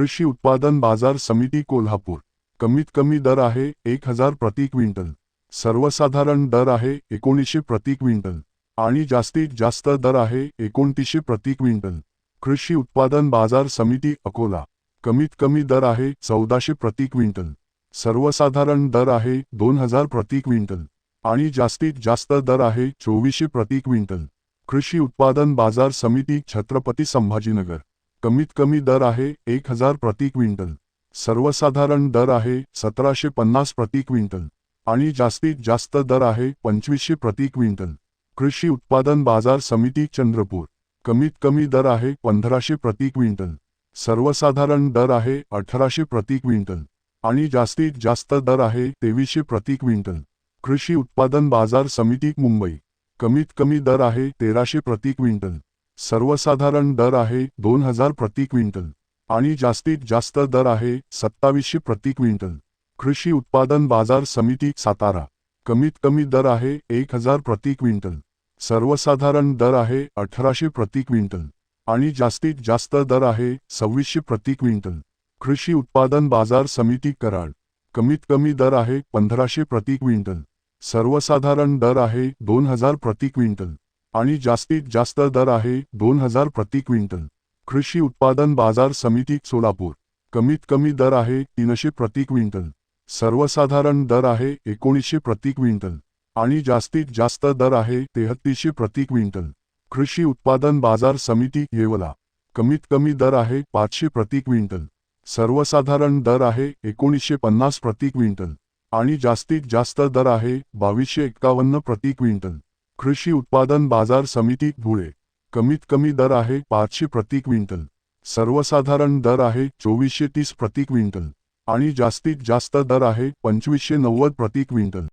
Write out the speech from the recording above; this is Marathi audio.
कृषी उत्पादन बाजार समिती कोल्हापूर. कमीत कमी दर आहे एक हजार प्रति क्विंटल. सर्वसाधारण दर आहे एकोणीसशे प्रति क्विंटल. आणि जास्तीत जास्त दर आहे एकोणतीसशे प्रति क्विंटल. कृषी उत्पादन बाजार समिती अकोला. कमीत कमी दर आहे चौदाशे प्रति क्विंटल. सर्वसाधारण दर आहे दोन हजार प्रति क्विंटल. आणि जास्तीत जास्त दर आहे चोवीसशे प्रति क्विंटल. कृषी उत्पादन बाजार समिती छत्रपती संभाजीनगर. कमीत कमी दर आहे एक हजार प्रति क्विंटल. सर्वसाधारण दर आहे सतराशे पन्नास प्रति क्विंटल. आणि जास्तीत जास्त दर आहे पंचवीसशे प्रति क्विंटल. कृषी उत्पादन बाजार समिती चंद्रपूर. कमीत कमी दर आहे पंधराशे प्रति क्विंटल. सर्वसाधारण दर आहे अठराशे प्रति क्विंटल. आणि जास्तीत जास्त दर आहे तेवीसशे प्रति क्विंटल. कृषी उत्पादन बाजार समिती मुंबई. कमीत कमी दर आहे तेराशे प्रति क्विंटल. सर्वसाधारण दर आहे दोन हजार प्रति क्विंटल आणि जास्तीत जास्त दर आहे सत्तावीसशे प्रति क्विंटल. कृषी उत्पादन बाजार समिती सातारा. कमीत कमी दर आहे एक हजार प्रति क्विंटल. सर्वसाधारण दर आहे अठराशे प्रति क्विंटल आणि जास्तीत जास्त दर आहे सव्वीसशे प्रति क्विंटल. कृषी उत्पादन बाजार समिती कराड. कमीत कमी दर आहे पंधराशे प्रति क्विंटल. सर्वसाधारण दर आहे दोन हजार प्रति क्विंटल. आणि जास्तीत जास्त दर आहे दोन हजार प्रति क्विंटल. कृषी उत्पादन बाजार समिती सोलापूर. कमीत कमी दर आहे तीनशे प्रति क्विंटल. सर्वसाधारण दर आहे एकोणीसशे प्रति क्विंटल. आणि जास्तीत जास्त दर आहे तेहत्तीसशे प्रति क्विंटल. कृषी उत्पादन बाजार समिती येवला. कमीत कमी दर आहे पाचशे प्रति क्विंटल. सर्वसाधारण दर आहे एकोणीसशे पन्नास प्रति क्विंटल. आणि जास्तीत जास्त दर आहे बावीसशे एक्कावन्न प्रति क्विंटल. कृषी उत्पादन बाजार समिती धुळे. कमीत कमी दर आहे पाचशे प्रति क्विंटल. सर्वसाधारण दर आहे चोवीसशे तीस प्रति क्विंटल. आणि जास्तीत जास्त दर आहे पंचवीसशे नव्वद प्रति क्विंटल.